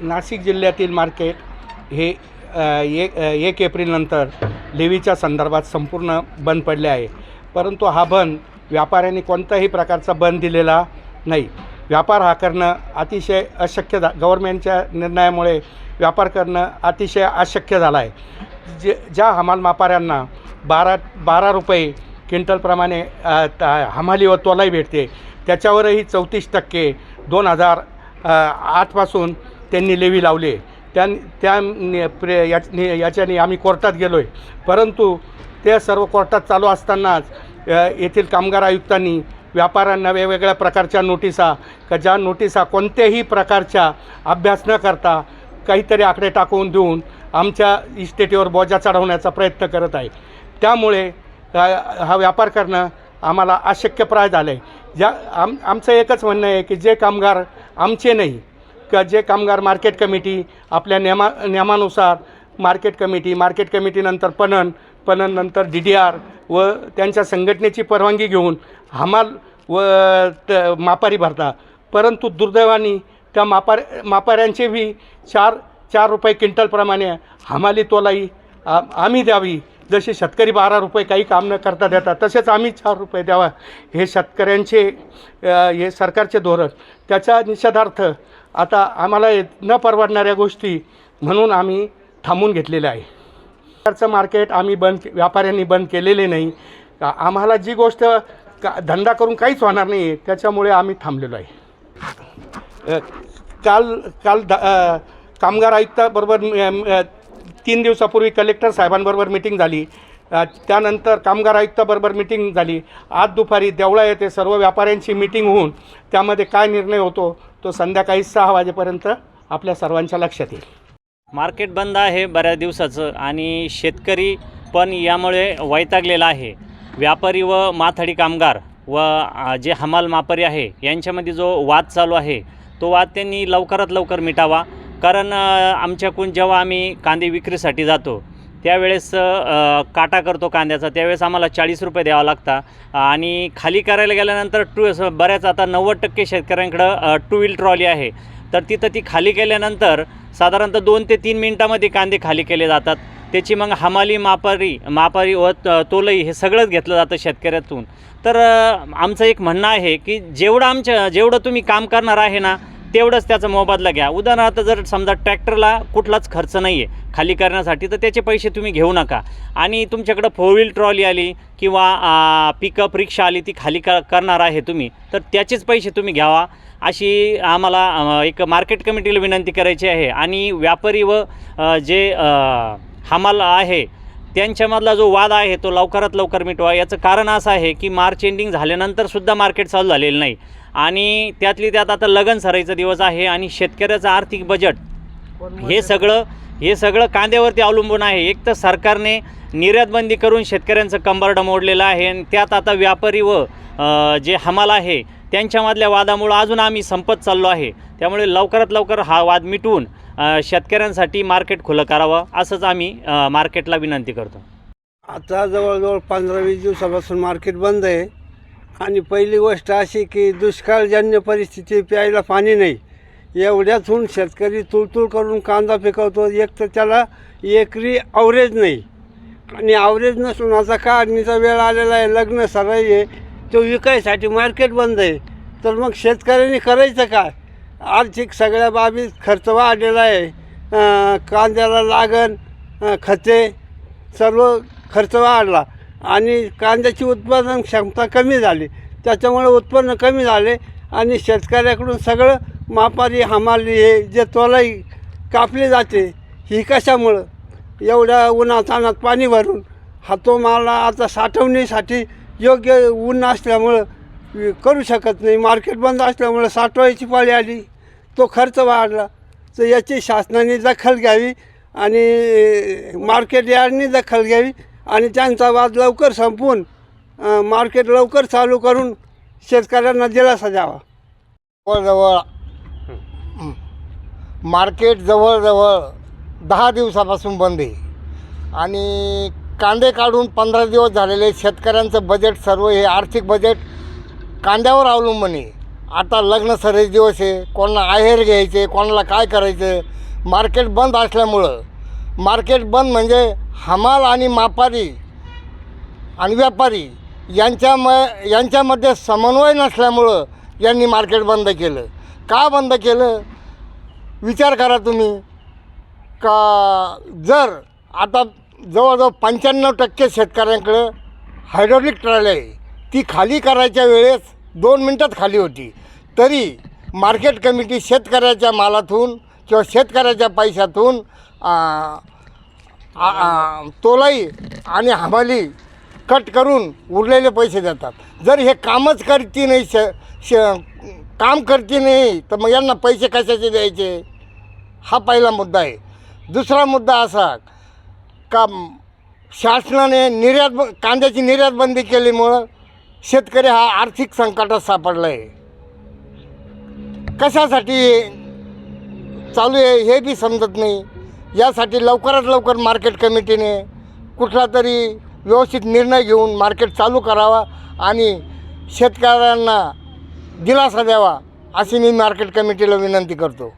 नाशिक जिल्ह्यातील मार्केट हे एक एक एप्रिलनंतर लेवीच्या संदर्भात संपूर्ण बंद पडले आहे. परंतु हा बंद व्यापाऱ्यांनी कोणताही प्रकारचा बंद दिलेला नाही. व्यापार हा करणं अतिशय अशक्य झा गव्हर्मेंटच्या निर्णयामुळे व्यापार करणं अतिशय अशक्य झाला आहे. जे ज्या हमाल मापाऱ्यांना बारा बारा रुपये क्विंटलप्रमाणे त- हमाली व तोलाई भेटते त्याच्यावरही चौतीस टक्के दोन हजार आठपासून त्यांनी लेवी लावली. त्या त्या प्रे याच याच्याने आम्ही कोर्टात गेलो आहे परंतु ते सर्व कोर्टात चालू असतानाच येथील कामगार आयुक्तांनी व्यापाऱ्यांना वेगवेगळ्या प्रकारच्या नोटिसा का ज्या नोटिसा कोणत्याही प्रकारच्या अभ्यास न करता काहीतरी आकडे टाकून देऊन आमच्या इस्टेटीवर बोजा चढवण्याचा प्रयत्न करत आहे. त्यामुळे हा व्यापार करणं आम्हाला अशक्यप्राय झालं आहे ज्या आम आमचं एकच म्हणणं आहे की जे कामगार आमचे नाही का जे कामगार मार्केट कमिटी आपल्या नियमा नियमानुसार मार्केट कमिटी मार्केट कमिटीनंतर पणन पणननंतर डी डी आर व त्यांच्या संघटनेची परवानगी घेऊन हमाल व त मापारी भरता. परंतु दुर्दैवाने त्या मापार मापाऱ्यांचे बी चार चार रुपये क्विंटलप्रमाणे हमाली तोलाई आ आम्ही द्यावी. जसे शेतकरी बारा रुपये काही काम न करता देतात तसेच आम्ही चार रुपये द्यावा. हे शेतकऱ्यांचे हे सरकारचे धोरण. त्याच्या निषेधार्थ आता आम्हाला न परवडणाऱ्या गोष्टी म्हणून आम्ही थांबून घेतलेल्या आहे. सरकारचं मार्केट आम्ही बंद व्यापाऱ्यांनी बंद केलेले नाही. आम्हाला जी गोष्ट का धंदा करून काहीच होणार नाही त्याच्यामुळे आम्ही थांबलेलो आहे. काल काल द कामगार आयुक्ताबरोबर तीन दिवसापूर्वी कलेक्टर साहेबांबरोबर मिटिंग झाली. त्यानंतर कामगार आयुक्ताबरोबर मिटिंग झाली. आज दुपारी देवळा येथे सर्व व्यापाऱ्यांची मिटिंग होऊन त्यामध्ये काय निर्णय होतो तो संध्याकाळी सहा वाजेपर्यंत आपल्या सर्वांच्या लक्षात येईल. मार्केट बंद आहे बऱ्याच दिवसाचं आणि शेतकरी पण यामुळे वैतागलेला आहे. व्यापारी व माथाडी कामगार व जे हमाल मापारी आहे यांच्यामध्ये जो वाद चालू आहे तो वाद त्यांनी लवकरात लवकर मिटावा. कारण आमच्याकडून जेव्हा आम्ही कांदे विक्रीसाठी जातो त्यावेळेस काटा करतो कांद्याचा. त्यावेळेस आम्हाला चाळीस रुपये द्यावा लागता. आणि खाली करायला गेल्यानंतर टू बऱ्याच आता नव्वद टक्के शेतकऱ्यांकडं टू व्हील ट्रॉली आहे. तर तिथं ती खाली केल्यानंतर साधारणतः दोन ते तीन मिनटामध्ये कांदे खाली केले जातात. त्याची मग हमाली मापारी मापारी व तोलई हे सगळंच घेतलं जातं शेतकऱ्यातून. तर आमचं एक म्हणणं आहे की जेवढं आमच्या जेवढं तुम्ही काम करणार आहे ना तेवढंच त्याचा मोबदला घ्या. उदाहरणार्थ जर समजा ट्रॅक्टरला कुठलाच खर्च नाही आहे खाली करण्यासाठी तर त्याचे पैसे तुम्ही घेऊ नका. आणि तुमच्याकडं फोर व्हील ट्रॉली आली किंवा पिकअप रिक्षा आली ती खाली क करणार आहे तुम्ही तर त्याचेच पैसे तुम्ही घ्यावा. अशी आम्हाला एक मार्केट कमिटीला विनंती करायची आहे. आणि व्यापारी व जे हमाल आहे त्यांच्यामधला जो वाद आहे तो लवकरात लवकर मिटवा. याचं कारण असं आहे की मार्च एंडिंग झाल्यानंतर सुद्धा मार्केट चालू झालेलं नाही. आणि त्यातली त्यात आता लगन सराईचा दिवस आहे आणि शेतकऱ्याचं आर्थिक बजेट हे सगळं हे सगळं कांद्यावरती अवलंबून आहे. एक तर सरकारने निर्यात बंदी करून शेतकऱ्यांचं कंबरडं मोडलेलं आहे आणि त्यात आता व्यापारी व जे हमाल आहे त्यांच्यामधल्या वादामुळं अजून आम्ही संपत चाललो आहे. त्यामुळे लवकरात लवकर हा वाद मिटवून शेतकऱ्यांसाठी मार्केट खुलं करावं असंच आम्ही मार्केटला विनंती करतो. आता जवळजवळ पंधरा वीस दिवसापासून मार्केट बंद आहे. आणि पहिली गोष्ट अशी की दुष्काळजन्य परिस्थिती प्यायला पाणी नाही. एवढ्यातून शेतकरी तुळतुळ करून कांदा पिकवतो एक तर त्याला एकरी अवरेज नाही. आणि अवरेज नसून आता काढणीचा वेळ आलेला आहे लग्न सराई आहे तो विकायसाठी मार्केट बंद आहे. तर मग शेतकऱ्यांनी करायचं काय? आर्थिक सगळ्या बाबीत खर्च वाढलेला आहे. कांद्याला लागण खते सर्व खर्च वाढला. आणि कांद्याची उत्पादन क्षमता कमी झाली. त्याच्यामुळे उत्पन्न कमी झाले. आणि शेतकऱ्याकडून सगळं मापारी हमाली हे जे तोलाई कापली जाते ही कशामुळं? एवढ्या उन्हातानात पाणी भरून हा आता साठवणीसाठी योग्य ऊन असल्यामुळं करू शकत नाही. मार्केट बंद असल्यामुळं साठवायची पाळी आली. तो खर्च वाढला. तर याची शासनाने दखल घ्यावी आणि मार्केट यार्डनी दखल घ्यावी आणि त्यांचा वाद लवकर संपवून मार्केट लवकर चालू करून शेतकऱ्यांना दिलासा द्यावा. जवळजवळ मार्केट जवळजवळ दहा दिवसापासून बंद आहे. आणि कांदे काढून पंधरा दिवस झालेले शेतकऱ्यांचं बजेट सर्व हे आर्थिक बजेट कांद्यावर अवलंबून आहे. आता लग्न सरे दिवस आहे. कोणाला आहेर घ्यायचे कोणाला काय करायचं? मार्केट बंद असल्यामुळं. मार्केट बंद म्हणजे हमाल आणि मापारी आणि व्यापारी यांच्या म यांच्यामध्ये समन्वय नसल्यामुळं यांनी मार्केट बंद केलं. का बंद केलं? विचार करा तुम्ही. का जर आता जवळजवळ पंच्याण्णव टक्के शेतकऱ्यांकडं हायड्रॉलिक ट्रॉली आहे. ती खाली करायच्या वेळेस दोन मिनटात खाली होती. तरी मार्केट कमिटी शेतकऱ्याच्या मालातून किंवा शेतकऱ्याच्या पैशातून तोलाई आणि हमाली कट करून उरलेले पैसे देतात. जर हे कामच करती नाही श श काम करती नाही तर मग यांना पैसे कशाचे द्यायचे? हा पहिला मुद्दा आहे. दुसरा मुद्दा असा का शासनाने निर्यात ब कांद्याची निर्यात बंदी केल्यामुळं शेतकरी हा आर्थिक संकटात सापडला आहे कशासाठी चालू आहे हे बी समजत नाही. यासाठी लवकरात लवकर मार्केट कमिटीने कुठला तरी व्यवस्थित निर्णय घेऊन मार्केट चालू करावा आणि शेतकऱ्यांना दिलासा द्यावा अशी मी मार्केट कमिटीला विनंती करतो.